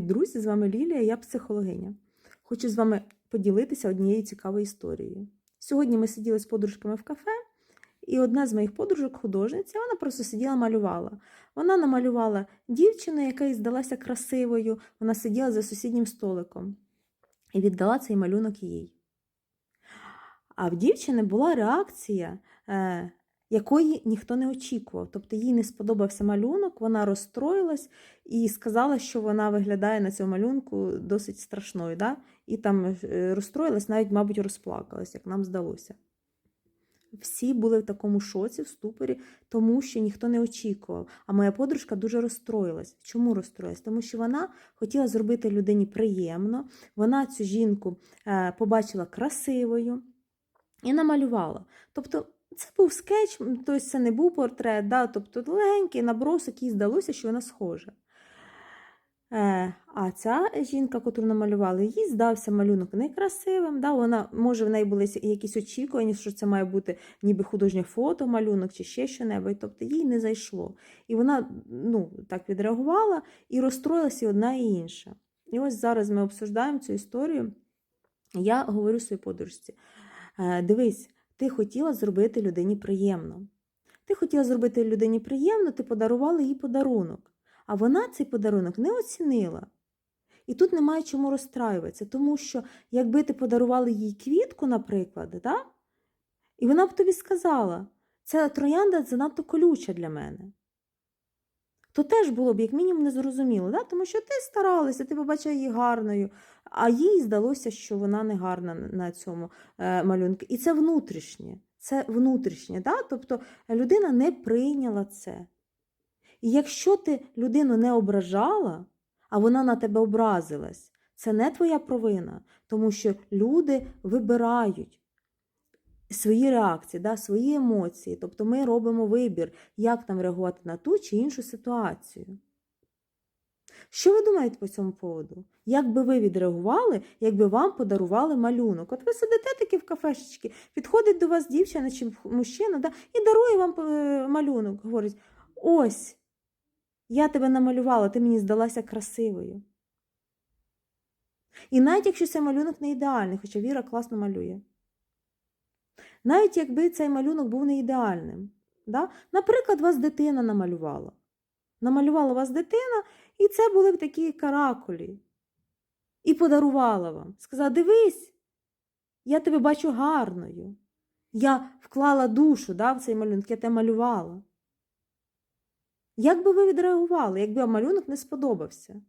Друзі, з вами Лілія, я психологиня. Хочу з вами поділитися однією цікавою історією. Сьогодні ми сиділи з подружками в кафе, і одна з моїх подружок, художниця, вона просто сиділа малювала. Вона намалювала дівчину, яка їй здалася красивою. Вона сиділа за сусіднім столиком і віддала цей малюнок їй. А в дівчини була реакція, е, якої ніхто не очікував. Тобто їй не сподобався малюнок, вона розстроїлась і сказала, що вона виглядає на цьому малюнку досить страшною. Да? І там е, розстроїлась, навіть, мабуть, розплакалась, як нам здалося. Всі були в такому шоці, в ступорі, тому що ніхто не очікував. А моя подружка дуже розстроїлась. Чому розстроїлась? Тому що вона хотіла зробити людині приємно. Вона цю жінку е, побачила красивою і намалювала. Тобто, це був скетч, тобто це не був портрет, да? тобто легенький набросок, їй здалося, що вона схожа. Е, а ця жінка, яку намалювали, їй здався малюнок некрасивим. Да? Вона, може, в неї були якісь очікування, що це має бути ніби художнє фото, малюнок чи ще що-небудь. Тобто їй не зайшло. І вона ну, так відреагувала і розстроїлася і одна і інша. І ось зараз ми обсуждаємо цю історію. Я говорю своїй подружці: «Е, дивись, ти хотіла зробити людині приємно. Ти хотіла зробити людині приємно, ти подарувала їй подарунок. А вона цей подарунок не оцінила. І тут немає чому розстраюватися, тому що якби ти подарувала їй квітку, наприклад, да? і вона б тобі сказала, ця троянда занадто колюча для мене. То теж було б, як мінімум, незрозуміло, да? тому що ти старалася, ти побачила її гарною, а їй здалося, що вона не гарна на цьому е, малюнку. І це внутрішнє. Це внутрішнє. Да? Тобто людина не прийняла це. І якщо ти людину не ображала, а вона на тебе образилась, це не твоя провина, тому що люди вибирають свої реакції, да, свої емоції. Тобто ми робимо вибір, як нам реагувати на ту чи іншу ситуацію. Що ви думаєте по цьому поводу? Як би ви відреагували, якби вам подарували малюнок? От ви сидите таки в кафешечці, підходить до вас дівчина чи мужчина да, і дарує вам е, малюнок. Говорить: ось, я тебе намалювала, ти мені здалася красивою. І навіть якщо цей малюнок не ідеальний, хоча Віра класно малює. Навіть якби цей малюнок був не ідеальним. Да? Наприклад, вас дитина намалювала. Намалювала вас дитина, і це були такі каракулі. І подарувала вам. Сказала: дивись, я тебе бачу гарною. Я вклала душу да, в цей малюнок, я тебе малювала. Як би ви відреагували, якби вам малюнок не сподобався?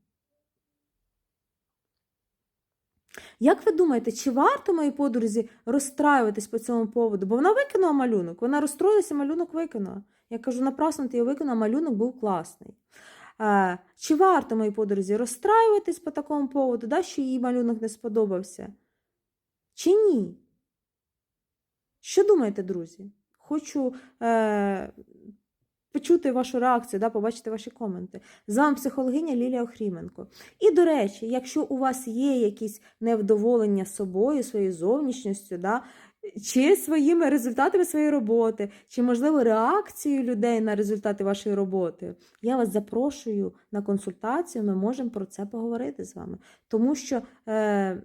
Як ви думаєте, чи варто моїй подрузі розстраюватись по цьому поводу? Бо вона викинула малюнок, вона розстроїлася, малюнок викинула. Я кажу, напрасно ти його виконала, малюнок був класний. А, чи варто моїй подрузі розстраюватись по такому поводу, да, що їй малюнок не сподобався? Чи ні? Що думаєте, друзі? Хочу е, почути вашу реакцію, да, побачити ваші коменти. З вами психологиня Лілія Охріменко. І, до речі, якщо у вас є якісь невдоволення собою, своєю зовнішністю, да, чи своїми результатами своєї роботи, чи, можливо, реакцією людей на результати вашої роботи, я вас запрошую на консультацію, ми можемо про це поговорити з вами. Тому що е,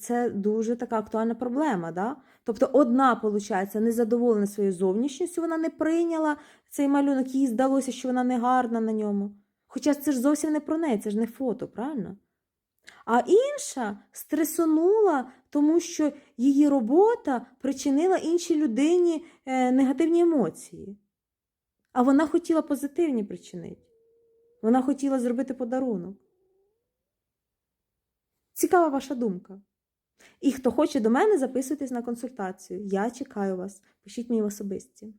це дуже така актуальна проблема. Да? Тобто, одна, виходить, незадоволена своєю зовнішністю, вона не прийняла цей малюнок, їй здалося, що вона не гарна на ньому. Хоча це ж зовсім не про неї, це ж не фото, правильно? А інша стресонула, тому що її робота причинила іншій людині е, негативні емоції. А вона хотіла позитивні причинити. Вона хотіла зробити подарунок. Цікава ваша думка. І хто хоче до мене, записуйтесь на консультацію. Я чекаю вас. Пишіть мені в особисті.